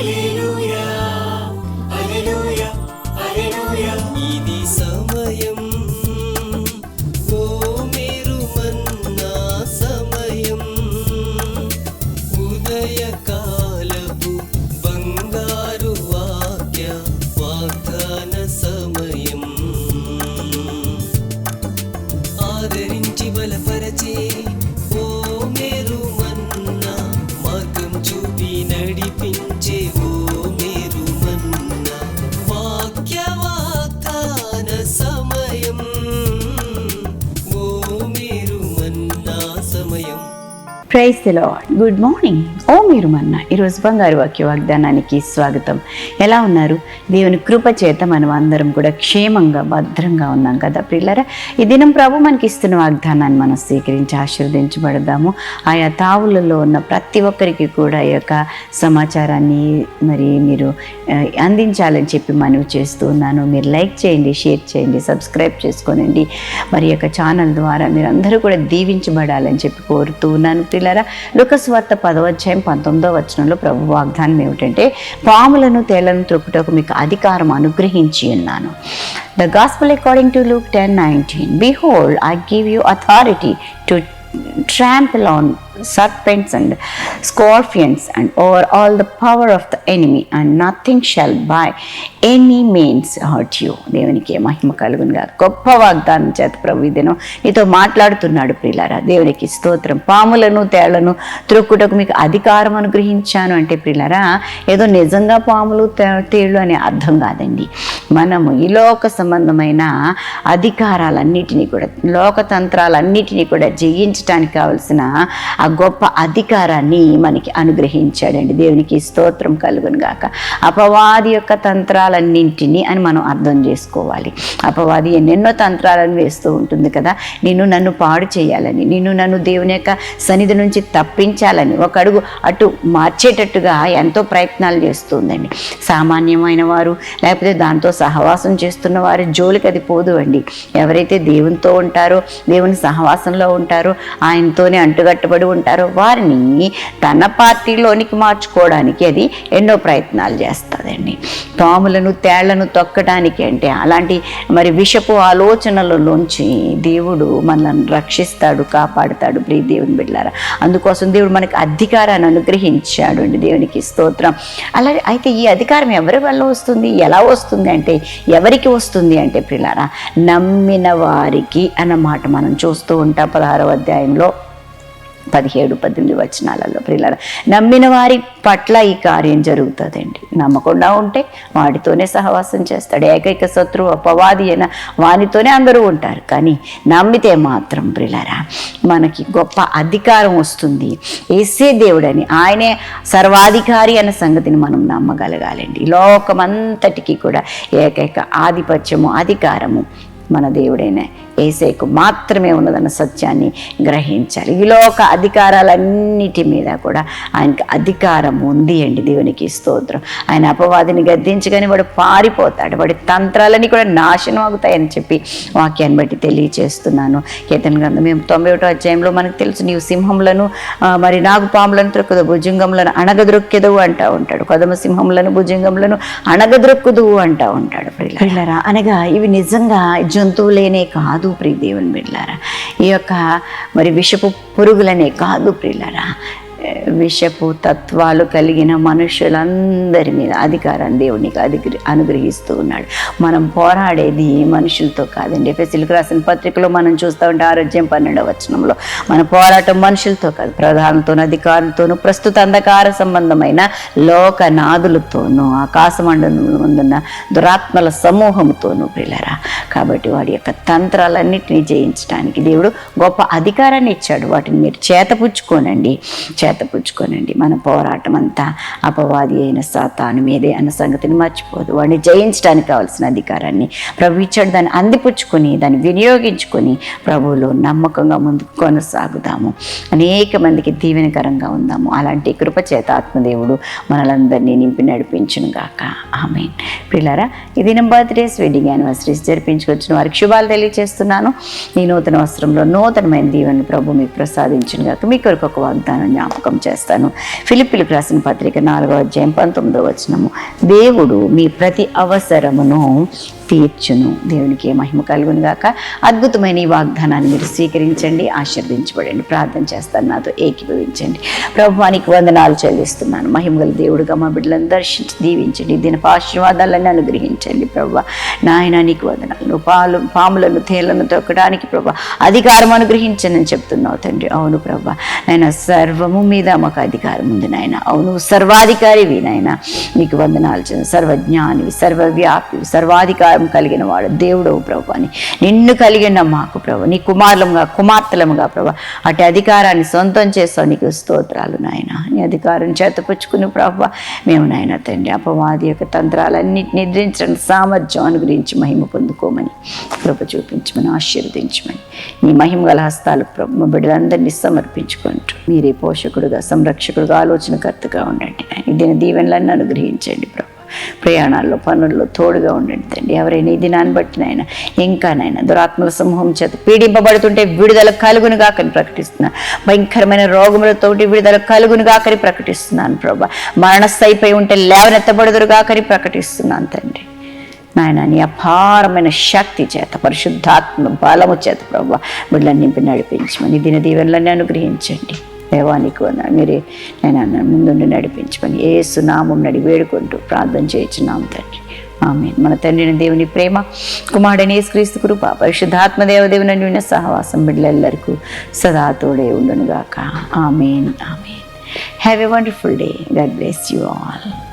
一路。ప్రైజ్ lord good morning ఓ మీరు మన్న ఈరోజు బంగారు వాక్య వాగ్దానానికి స్వాగతం. ఎలా ఉన్నారు? దేవుని కృప చేత మనం అందరం కూడా క్షేమంగా భద్రంగా ఉన్నాం కదా పిల్లరా ఈ దినం ప్రభు మనకి ఇస్తున్న వాగ్దానాన్ని మనం స్వీకరించి ఆశీర్వదించబడదాము. ఆయా తావులలో ఉన్న ప్రతి ఒక్కరికి కూడా ఈ యొక్క సమాచారాన్ని మరి మీరు అందించాలని చెప్పి మనవి చేస్తూ ఉన్నాను. మీరు లైక్ చేయండి షేర్ చేయండి సబ్స్క్రైబ్ చేసుకోనండి. మరి యొక్క ఛానల్ ద్వారా మీరు అందరూ కూడా దీవించబడాలని చెప్పి కోరుతూ ఉన్నాను పిల్లరా లుకస్వార్త పదవ పంతొమ్మిదో వచనంలో ప్రభు వాగ్దానం ఏమిటంటే పాములను తేళ్ళను త్రొక్కుటకు మీకు అధికారం అనుగ్రహించి ఉన్నాను. The gospel according to Luke ten nineteen behold I give you authority to trample on serpents and scorpions and over all the power of the enemy and nothing shall by any means hurt you. దేవునికి మహిమ కలుగునుగా గొప్ప వాగ్దానం చేత ప్రభు దినం నీతో మాట్లాడుతున్నాడు ప్రిలారా దేవునికి స్తోత్రం. పాములను తేళ్ళను త్రొక్కుటకు మీకు అధికారం అనుగ్రహించాను అంటే ప్రిలారా ఏదో నిజంగా పాములు తే- తేళ్ళు అనే అర్థం కాదండి. మనము ఈ లోక సంబంధమైన అధికారాలన్నిటినీ కూడా లోకతంత్రాలన్నిటినీ కూడా జయించడానికి కావలసిన ఆ గొప్ప అధికారాన్ని మనకి అనుగ్రహించాడండి. దేవునికి స్తోత్రం కలుగును గాక. అపవాది యొక్క తంత్రాలన్నింటినీ అని మనం అర్థం చేసుకోవాలి. అపవాది ఎన్నెన్నో తంత్రాలను వేస్తూ ఉంటుంది కదా. నేను నన్ను పాడు చేయాలని నేను నన్ను దేవుని యొక్క సన్నిధి నుంచి తప్పించాలని ఒక అడుగు అటు మార్చేటట్టుగా ఎంతో ప్రయత్నాలు చేస్తుందండి. సామాన్యమైన వారు లేకపోతే దాంతో సహవాసం చేస్తున్న వారి జోలికి అది పోదు అండి. ఎవరైతే దేవునితో ఉంటారో దేవుని సహవాసంలో ఉంటారో ఆయనతోనే అంటుగట్టబడి ఉంటారో వారిని తన పార్టీలోనికి మార్చుకోవడానికి అది ఎన్నో ప్రయత్నాలు చేస్తుందండి. పాములను తేళ్ళను తొక్కడానికి అంటే అలాంటి మరి విషపు ఆలోచనలలోంచి దేవుడు మనల్ని రక్షిస్తాడు కాపాడుతాడు ప్రియ దేవుని బిడ్డారా అందుకోసం దేవుడు మనకు అధికారాన్ని అనుగ్రహించాడు అండి దేవునికి స్తోత్రం. అలాగే అయితే ఈ అధికారం ఎవరి వల్ల వస్తుంది ఎలా వస్తుంది అంటే ఎవరికి వస్తుంది అంటే ప్రిలారా నమ్మిన వారికి అన్నమాట మనం చూస్తూ ఉంటాం పదహారవ అధ్యాయంలో. పదిహేడు పద్దెనిమిది వచనాలలో ప్రియులారా నమ్మిన వారి పట్ల ఈ కార్యం జరుగుతుందండి. నమ్మకుండా ఉంటే వాడితోనే సహవాసం చేస్తాడు. ఏకైక శత్రువు అపవాది అయిన వానితోనే అందరూ ఉంటారు. కానీ నమ్మితే మాత్రం ప్రిలరా మనకి గొప్ప అధికారం వస్తుంది. ఏసే దేవుడని ఆయనే సర్వాధికారి అన్న సంగతిని మనం నమ్మగలగాలండి. లోకమంతటికి కూడా ఏకైక ఆధిపత్యము అధికారము మన దేవుడైన ఏసేకు మాత్రమే ఉన్నదన్న సత్యాన్ని గ్రహించాలి. ఈ లోక అధికారాలన్నిటి మీద కూడా ఆయనకి అధికారం ఉంది అండి దేవునికి స్తోత్రం. ఆయన అపవాదిని గద్దించగానే వాడు పారిపోతాడు. వాడి తంత్రాలని కూడా నాశనం అవుతాయని చెప్పి వాక్యాన్ని బట్టి తెలియచేస్తున్నాను. కీర్తన గ్రంథం మేము తొంభై ఒకటో అధ్యాయంలో మనకు తెలుసు నీవు సింహంలను మరి నాగు పాములను త్రొక్కదు భుజంగములను అణగద్రొక్కెదవు అంటా ఉంటాడు. కదమ సింహములను భుజంగములను అణగద్రొక్కుదువు అంటా ఉంటాడు. పిల్లరా అనగా ఇవి నిజంగా జంతువులేనే కాదు. కాదు ప్రియ దేవుని బిడ్డారా ఈ యొక్క మరి విషపు పురుగులనే కాదు ప్రియులరా. విషపు తత్వాలు కలిగిన మనుషులందరి మీద అధికారాన్ని దేవునికి అధిగ్ర అనుగ్రహిస్తూ ఉన్నాడు. మనం పోరాడేది మనుషులతో కాదండి. ఎఫెసిల్కి రాసిన పత్రికలో మనం చూస్తూ ఉంటే ఆరోగ్యం పన్నెండవ వచనంలో మన పోరాటం మనుషులతో కాదు ప్రధానతోనూ అధికారులతోనూ ప్రస్తుత అంధకార సంబంధమైన లోకనాదులతోనూ ఆకాశమండలం ముందున్న దురాత్మల సమూహంతోనూ పిల్లరా కాబట్టి వాడి యొక్క తంత్రాలన్నింటినీ జయించడానికి దేవుడు గొప్ప అధికారాన్ని ఇచ్చాడు. వాటిని మీరు చేతపుచ్చుకోనండి. చేతపుచ్చుకోనండి. మన పోరాటం అంతా అపవాది అయిన సాతాను మీదే అన్న సంగతిని మర్చిపోదు. వాడిని జయించడానికి కావాల్సిన అధికారాన్ని ప్రభు ఇచ్చాడు. దాన్ని అందిపుచ్చుకొని దాన్ని వినియోగించుకొని ప్రభువులో నమ్మకంగా ముందుకు కొనసాగుదాము. అనేక మందికి దీవెనకరంగా ఉందాము. అలాంటి కృపచేత ఆత్మదేవుడు మనలందరినీ నింపి నడిపించును గాక ఆమె పిల్లరా ఈ దినం బర్త్డేస్ వెడ్డింగ్ యానివర్సరీస్ జరిపించుకొచ్చిన వారికి శుభాలు తెలియజేస్తున్నాను ఈ నూతన వస్త్రంలో నూతనమైన దీవెన ప్రభు మీకు ప్రసాదించును గాక మీ కొరకు ఒక వాగ్దానం జ్ఞాపకం జ్ఞాపకం చేస్తాను. ఫిలిపిలకు రాసిన పత్రిక నాలుగో అధ్యాయం పంతొమ్మిదో వచనము. దేవుడు మీ ప్రతి అవసరమును తీర్చును. దేవునికి మహిమ కలుగును గాక. అద్భుతమైన ఈ వాగ్దానాన్ని మీరు స్వీకరించండి ఆశీర్దించబడండి ప్రార్థన చేస్తాను నాతో ఏకీభవించండి. ప్రభువానికి వందనాలు చెల్లిస్తున్నాను. మహిమగల దేవుడుగా మా బిడ్డలను దర్శించి దీవించండి. దీనిపై ఆశీర్వాదాలను అనుగ్రహించండి ప్రభు. నాయన నీకు వందనాలు. పాలు పాములను తేళ్ళను తొక్కడానికి ప్రభు అధికారం అనుగ్రహించనని చెప్తున్నావు తండ్రి. అవును ప్రభా. నాయన సర్వము మీద మాకు అధికారం ఉంది నాయన. అవును సర్వాధికారివి నాయన. నీకు వందనాలు చెల్లి సర్వజ్ఞానివి సర్వవ్యాపివి సర్వాధికారం కలిగిన వాడు. దేవుడవు ప్రభు అని నిన్ను కలిగిన మాకు ప్రభు నీ కుమారులముగా కుమార్తెలముగా ప్రభు అటు అధికారాన్ని సొంతం చేస్తావు. నీకు స్తోత్రాలు నాయన. నీ అధికారం చేతపుచ్చుకుని ప్రభు మేము నాయన తండ్రి అపవాది యొక్క తంత్రాలన్నిటి నిద్రించడం సామర్థ్యం అనుగ్రహించి మహిమ పొందుకోమని కృప చూపించమని ఆశీర్వదించమని నీ మహిమ గల హస్తాలు ప్రభు మా బిడ్డలందరినీ సమర్పించుకుంటూ మీరే పోషకుడుగా సంరక్షకుడుగా ఆలోచనకర్తగా ఉండండి దీని దిన దీవెనలన్నీ అనుగ్రహించండి ప్రభు. ప్రయాణాల్లో పనుల్లో తోడుగా ఉండండి తండ్రి ఎవరైనా ఈ దినాన్ని బట్టినైనా ఇంకానైనా దురాత్మల సమూహం చేత పీడింపబడుతుంటే విడుదల కలుగును కాకని ప్రకటిస్తున్నాను భయంకరమైన రోగములతోటి విడుదల కలుగును గాకని ప్రకటిస్తున్నాను ప్రభా. మరణస్థైపై ఉంటే లేవనెత్తబడుదురు గాకని ప్రకటిస్తున్నాను తండ్రి. నాయన నీ అపారమైన శక్తి చేత పరిశుద్ధాత్మ బలము చేత ప్రభావ బిడ్డలను నింపి నడిపించమని దిన దీవెనలన్నీ అనుగ్రహించండి. దేవానికి వందనాలు. మీరే నేను ముందుండి నడిపించమని ఏ సునామం నడి వేడుకుంటూ ప్రార్థన చేయించున్నాం తండ్రి. ఆమె మన తండ్రిని దేవుని ప్రేమ కుమారుడని యేసుక్రీస్తు కృప పరిశుద్ధాత్మ దేవదేవుని విన్న సహవాసం బిడ్డలెల్లరికూ సదా తోడే ఉండునుగాక. Amen. Amen. Have a wonderful day God bless you all